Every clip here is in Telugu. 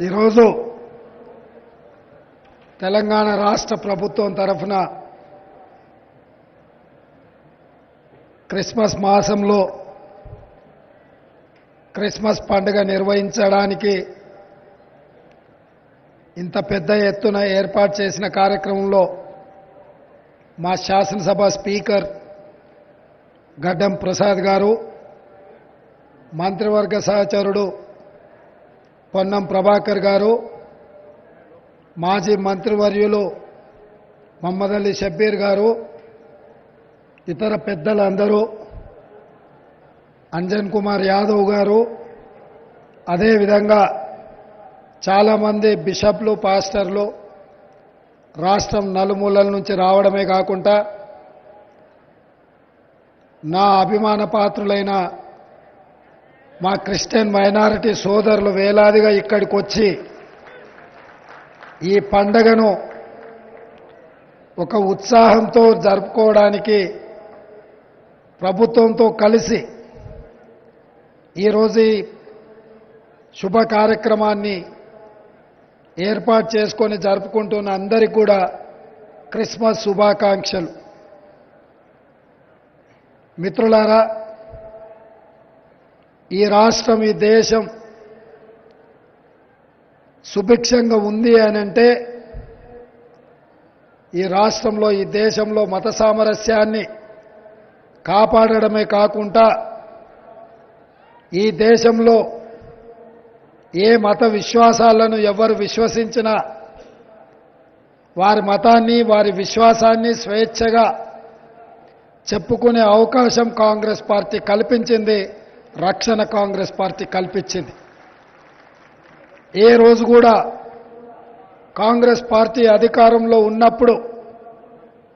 ఈరోజు తెలంగాణ రాష్ట్ర ప్రభుత్వం తరఫున క్రిస్మస్ మాసంలో క్రిస్మస్ పండుగ నిర్వహించడానికి ఇంత పెద్ద ఎత్తున ఏర్పాటు చేసిన కార్యక్రమంలో మా శాసనసభ స్పీకర్ గడ్డం ప్రసాద్ గారు మంత్రివర్గ సహచరుడు పొన్నం ప్రభాకర్ గారు మాజీ మంత్రివర్యులు మహమ్మద్ అలీ షబ్బీర్ గారు ఇతర పెద్దలందరూ అంజన్ కుమార్ యాదవ్ గారు అదేవిధంగా చాలామంది బిషప్లు పాస్టర్లు రాష్ట్రం నలుమూలల నుంచి రావడమే కాకుండా నా అభిమాన పాత్రులైన మా క్రిస్టియన్ మైనారిటీ సోదరులు వేలాదిగా ఇక్కడికి వచ్చి ఈ పండగను ఒక ఉత్సాహంతో జరుపుకోవడానికి ప్రభుత్వంతో కలిసి ఈరోజు శుభ కార్యక్రమాన్ని ఏర్పాటు చేసుకొని జరుపుకుంటున్న అందరికీ కూడా క్రిస్మస్ శుభాకాంక్షలు. మిత్రులారా ఈ రాష్ట్రం ఈ దేశం సుభిక్షంగా ఉంది అని అంటే ఈ రాష్ట్రంలో ఈ దేశంలో మత సామరస్యాన్ని కాపాడడమే కాకుండా ఈ దేశంలో ఏ మత విశ్వాసాలను ఎవరు విశ్వసించినా వారి మతాన్ని వారి విశ్వాసాన్ని స్వేచ్ఛగా చెప్పుకునే అవకాశం కాంగ్రెస్ పార్టీ కల్పించింది. రక్షణ కాంగ్రెస్ పార్టీ కల్పించింది. ఏ రోజు కూడా కాంగ్రెస్ పార్టీ అధికారంలో ఉన్నప్పుడు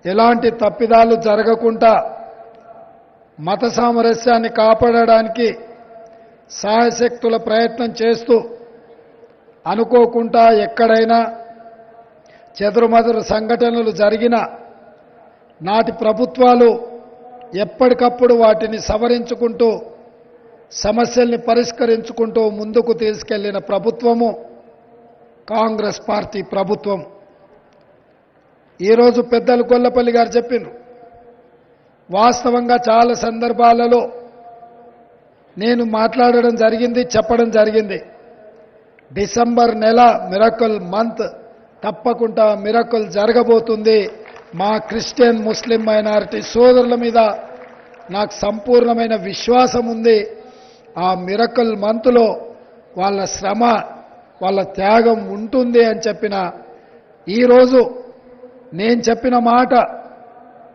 ఎలాంటి తప్పిదాలు జరగకుండా మత సామరస్యాన్ని కాపాడడానికి సాయశక్తుల ప్రయత్నం చేస్తూ అనుకోకుండా ఎక్కడైనా చెదురుమదురు సంఘటనలు జరిగిన నాటి ప్రభుత్వాలు ఎప్పటికప్పుడు వాటిని సవరించుకుంటూ సమస్యల్ని పరిష్కరించుకుంటూ ముందుకు తీసుకెళ్ళిన ప్రభుత్వము కాంగ్రెస్ పార్టీ ప్రభుత్వం. ఈరోజు పెద్దలు గొల్లపల్లి గారు చెప్పిండ్రు వాస్తవంగా చాలా సందర్భాలలో నేను మాట్లాడడం జరిగింది చెప్పడం జరిగింది. డిసెంబర్ నెల మిరకల్ మంత్ తప్పకుండా మిరకల్ జరగబోతుంది. మా క్రిస్టియన్ ముస్లిం మైనారిటీ సోదరుల మీద నాకు సంపూర్ణమైన విశ్వాసం ఉంది. ఆ మిరకల్ మంత్లో వాళ్ళ శ్రమ వాళ్ళ త్యాగం ఉంటుంది అని చెప్పిన ఈరోజు నేను చెప్పిన మాట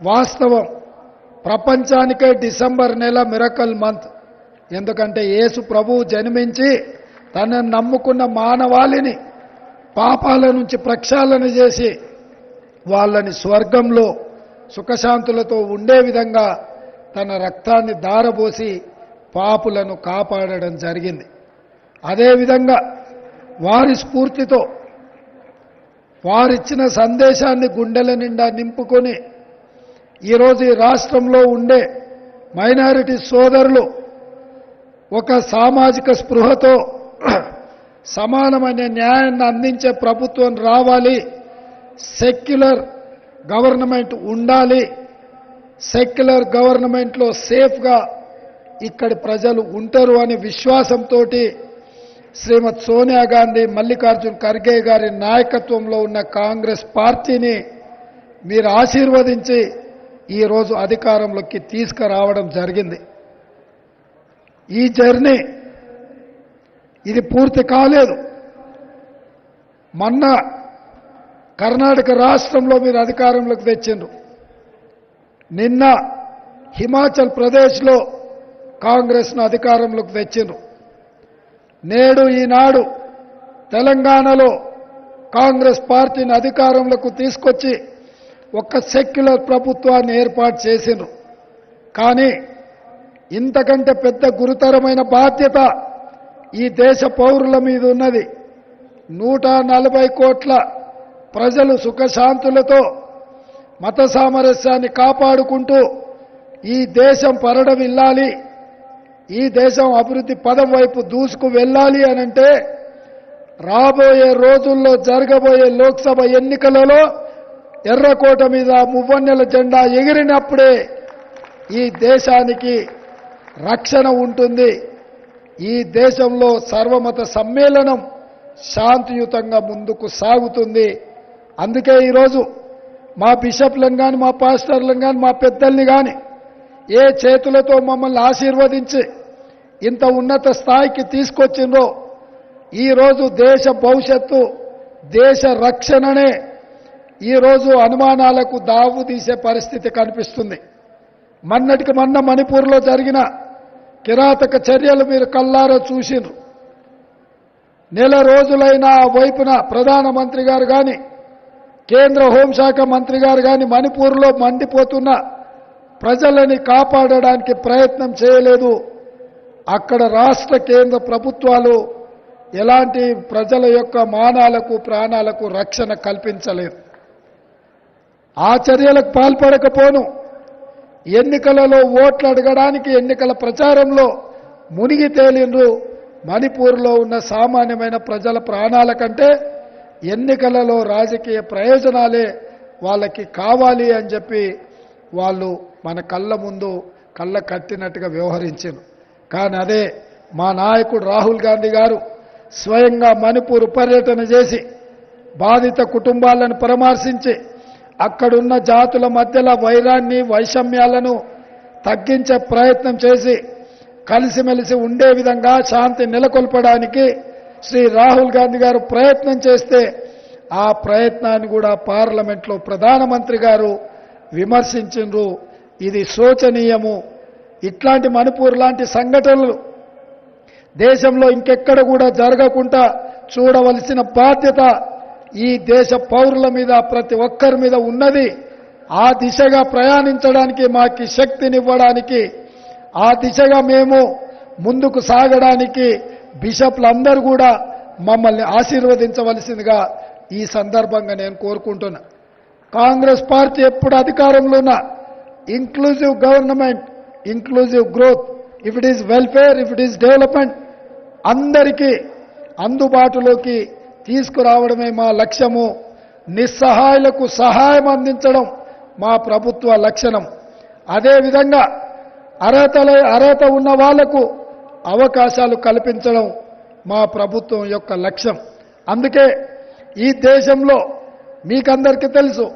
వాస్తవం. ప్రపంచానికే డిసెంబర్ నెల మిరకల్ మంత్. ఎందుకంటే యేసు ప్రభువు జన్మించి తనను నమ్ముకున్న మానవాళిని పాపాల నుంచి ప్రక్షాళన చేసి వాళ్ళని స్వర్గంలో సుఖశాంతులతో ఉండే విధంగా తన రక్తాన్ని దారబోసి పాపులను కాపాడడం జరిగింది. అదేవిధంగా వారి స్ఫూర్తితో వారిచ్చిన సందేశాన్ని గుండెల నిండా నింపుకొని ఈరోజు ఈ రాష్ట్రంలో ఉండే మైనారిటీ సోదరులు ఒక సామాజిక స్పృహతో సమానమైన న్యాయాన్ని అందించే ప్రభుత్వం రావాలి. సెక్యులర్ గవర్నమెంట్ ఉండాలి. సెక్యులర్ గవర్నమెంట్లో సేఫ్గా ఇక్కడి ప్రజలు ఉంటారు అనే విశ్వాసంతో శ్రీమతి సోనియా గాంధీ మల్లికార్జున్ ఖర్గే గారి నాయకత్వంలో ఉన్న కాంగ్రెస్ పార్టీని మీరు ఆశీర్వదించి ఈరోజు అధికారంలోకి తీసుకురావడం జరిగింది. ఈ జర్నీ ఇది పూర్తి కాలేదు. మొన్న కర్ణాటక రాష్ట్రంలో మీరు అధికారంలోకి తెచ్చిండ్రు. నిన్న హిమాచల్ ప్రదేశ్లో కాంగ్రెస్ను అధికారంలోకి తెచ్చిండ్రు. నేడు ఈనాడు తెలంగాణలో కాంగ్రెస్ పార్టీని అధికారంలోకి తీసుకొచ్చి ఒక సెక్యులర్ ప్రభుత్వాన్ని ఏర్పాటు చేసిండ్రు. కానీ ఇంతకంటే పెద్ద గురుతరమైన బాధ్యత ఈ దేశ పౌరుల మీద ఉన్నది. నూట నలభై కోట్ల ప్రజలు సుఖశాంతులతో మత సామరస్యాన్ని కాపాడుకుంటూ ఈ దేశం పరడవిల్లాలి ఈ దేశం అభివృద్ధి పదం వైపు దూసుకు వెళ్ళాలి అనంటే రాబోయే రోజుల్లో జరగబోయే లోక్సభ ఎన్నికలలో ఎర్రకోట మీద మువ్వన్నెల జెండా ఎగిరినప్పుడే ఈ దేశానికి రక్షణ ఉంటుంది. ఈ దేశంలో సర్వమత సమ్మేళనం శాంతియుతంగా ముందుకు సాగుతుంది. అందుకే ఈరోజు మా బిషప్లను కానీ మా పాస్టర్లను కానీ మా పెద్దల్ని కానీ ఏ చేతులతో మమ్మల్ని ఆశీర్వదించి ఇంత ఉన్నత స్థాయికి తీసుకొచ్చిందో ఈరోజు దేశ భవిష్యత్తు దేశ రక్షణనే ఈరోజు అనుమానాలకు దావు తీసే పరిస్థితి కనిపిస్తుంది. మన్నటికి మొన్న మణిపూర్లో జరిగిన కిరాతక చర్యలు మీరు కల్లారా చూసిండ్రు నెల రోజులైన ఆ వైపున ప్రధానమంత్రి గారు కానీ కేంద్ర హోంశాఖ మంత్రి గారు కానీ మణిపూర్లో మండిపోతున్న ప్రజలని కాపాడడానికి ప్రయత్నం చేయలేదు. అక్కడ రాష్ట్ర కేంద్ర ప్రభుత్వాలు ఎలాంటి ప్రజల యొక్క మానాలకు ప్రాణాలకు రక్షణ కల్పించలేదు. ఆ చర్యలకు పాల్పడకపోను. ఎన్నికలలో ఓట్లు అడగడానికి ఎన్నికల ప్రచారంలో మునిగి తేలిండ్రు. మణిపూర్లో ఉన్న సామాన్యమైన ప్రజల ప్రాణాల కంటే ఎన్నికలలో రాజకీయ ప్రయోజనాలే వాళ్ళకి కావాలి అని చెప్పి వాళ్ళు మన కళ్ళ ముందు కళ్ళ కట్టినట్టుగా వ్యవహరించారు కానీ అదే మా నాయకుడు రాహుల్ గాంధీ గారు స్వయంగా మణిపూర్ పర్యటన చేసి బాధిత కుటుంబాలను పరామర్శించి అక్కడున్న జాతుల మధ్యలో వైరాన్ని వైషమ్యాలను తగ్గించే ప్రయత్నం చేసి కలిసిమెలిసి ఉండే విధంగా శాంతి నెలకొల్పడానికి శ్రీ రాహుల్ గాంధీ గారు ప్రయత్నం చేస్తే ఆ ప్రయత్నాన్ని కూడా పార్లమెంట్లో ప్రధానమంత్రి గారు విమర్శించిండ్రు ఇది శోచనీయము. ఇట్లాంటి మణిపూర్ లాంటి సంఘటనలు దేశంలో ఇంకెక్కడ కూడా జరగకుండా చూడవలసిన బాధ్యత ఈ దేశ పౌరుల మీద ప్రతి ఒక్కరి మీద ఉన్నది. ఆ దిశగా ప్రయాణించడానికి మాకి శక్తినివ్వడానికి ఆ దిశగా మేము ముందుకు సాగడానికి బిషప్లందరూ కూడా మమ్మల్ని ఆశీర్వదించవలసిందిగా ఈ సందర్భంగా నేను కోరుకుంటున్నా. కాంగ్రెస్ పార్టీ ఎప్పుడు అధికారంలో ఉన్నా inclusive government inclusive growth if it is welfare if it is development అందరికీ అందుబాటులోకి తీసుకురావడమే మా లక్ష్యము. నిస్సహాయులకు సహాయం అందించడం మా ప్రభుత్వ లక్షణం. అదేవిధంగా అర్హతల అర్హత ఉన్న వాళ్ళకు అవకాశాలు కల్పించడం మా ప్రభుత్వం యొక్క లక్ష్యం. అందుకే ఈ దేశంలో మీకందరికీ తెలుసు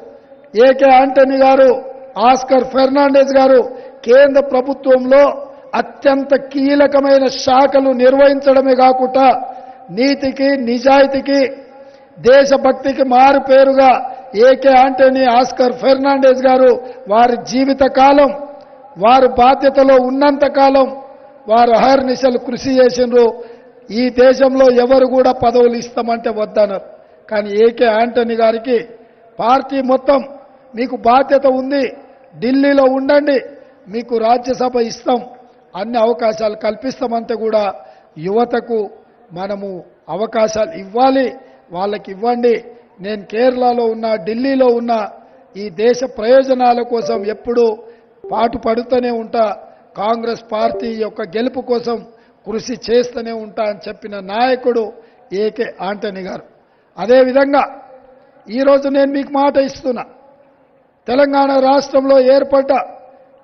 ఏకే ఆంటనీ గారు ఆస్కర్ ఫెర్నాండెస్ గారు కేంద్ర ప్రభుత్వంలో అత్యంత కీలకమైన శాఖలు నిర్వహించడమే కాకుండా నీతికి నిజాయితీకి దేశభక్తికి మారు పేరుగా ఏకే ఆంటనీ ఆస్కర్ ఫెర్నాండెస్ గారు వారి జీవిత కాలం వారు బాధ్యతలో ఉన్నంత కాలం వారు అహర్నిశలు కృషి చేసిండ్రు. ఈ దేశంలో ఎవరు కూడా పదవులు ఇస్తామంటే వద్దన్నారు. కానీ ఏకే ఆంటనీ గారికి పార్టీ మొత్తం మీకు బాధ్యత ఉంది ఢిల్లీలో ఉండండి మీకు రాజ్యసభ ఇస్తాం అన్ని అవకాశాలు కల్పిస్తామంటే కూడా యువతకు మనము అవకాశాలు ఇవ్వాలి వాళ్ళకి ఇవ్వండి. నేను కేరళలో ఉన్న ఢిల్లీలో ఉన్న ఈ దేశ ప్రయోజనాల కోసం ఎప్పుడూ పాటు పడుతూనే ఉంటా కాంగ్రెస్ పార్టీ యొక్క గెలుపు కోసం కృషి చేస్తూనే ఉంటా అని చెప్పిన నాయకుడు ఏకే ఆంటనీ గారు. అదేవిధంగా ఈరోజు నేను మీకు మాట ఇస్తున్నా తెలంగాణ రాష్ట్రంలో ఏర్పడ్డ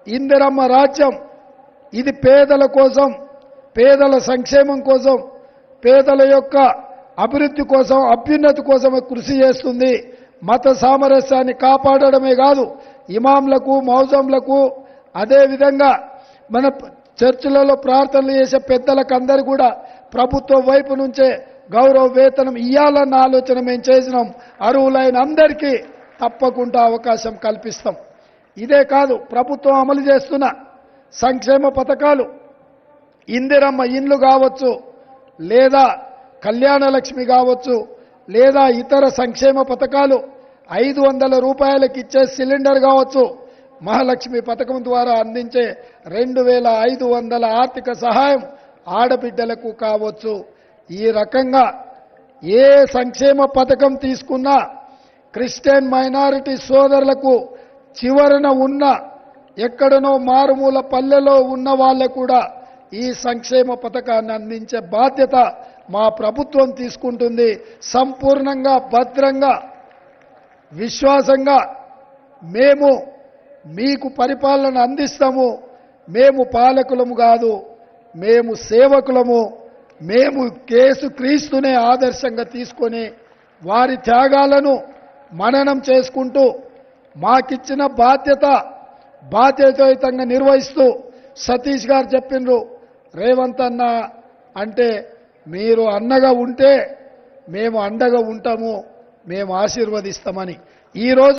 ఇందిరమ్మ రాజ్యం ఇది పేదల కోసం పేదల సంక్షేమం కోసం పేదల యొక్క అభివృద్ధి కోసం అభ్యున్నతి కోసమే కృషి చేస్తుంది. మత సామరస్యాన్ని కాపాడడమే కాదు ఇమాంలకు మౌజంలకు అదేవిధంగా మన చర్చిలలో ప్రార్థనలు చేసే పెద్దలకు అందరు కూడా ప్రభుత్వం వైపు నుంచే గౌరవ వేతనం ఇవ్వాలన్న ఆలోచన మేము చేసినాం. అర్హులైన అందరికీ తప్పకుండా అవకాశం కల్పిస్తాం. ఇదే కాదు ప్రభుత్వం అమలు చేస్తున్న సంక్షేమ పథకాలు. ఇందిరమ్మ ఇండ్లు కావచ్చు లేదా కళ్యాణలక్ష్మి కావచ్చు లేదా ఇతర సంక్షేమ పథకాలు ఐదు వందల రూపాయలకు ఇచ్చే సిలిండర్ కావచ్చు మహాలక్ష్మి పథకం ద్వారా అందించే రెండు వేల ఐదు వందల ఆర్థిక సహాయం ఆడబిడ్డలకు కావచ్చు. ఈ రకంగా ఏ సంక్షేమ పథకం తీసుకున్నా క్రిస్టియన్ మైనారిటీ సోదరులకు చివరన ఉన్న ఎక్కడనో మారుమూల పల్లెలో ఉన్న వాళ్ళకు కూడా ఈ సంక్షేమ పథకాన్ని అందించే బాధ్యత మా ప్రభుత్వం తీసుకుంటుంది. సంపూర్ణంగా భద్రంగా విశ్వాసంగా మేము మీకు పరిపాలన అందిస్తాము. మేము పాలకులము కాదు మేము సేవకులము. మేము కేసు క్రీస్తునే ఆదర్శంగా తీసుకొని వారి త్యాగాలను మననం చేసుకుంటూ మాకిచ్చిన బాధ్యత బాధ్యతాయుతంగా నిర్వహిస్తూ సతీష్ గారు చెప్పిండ్రు రేవంత్ అన్న అంటే మీరు అన్నగా ఉంటే మేము అండగా ఉంటాము మేము ఆశీర్వదిస్తామని. ఈరోజు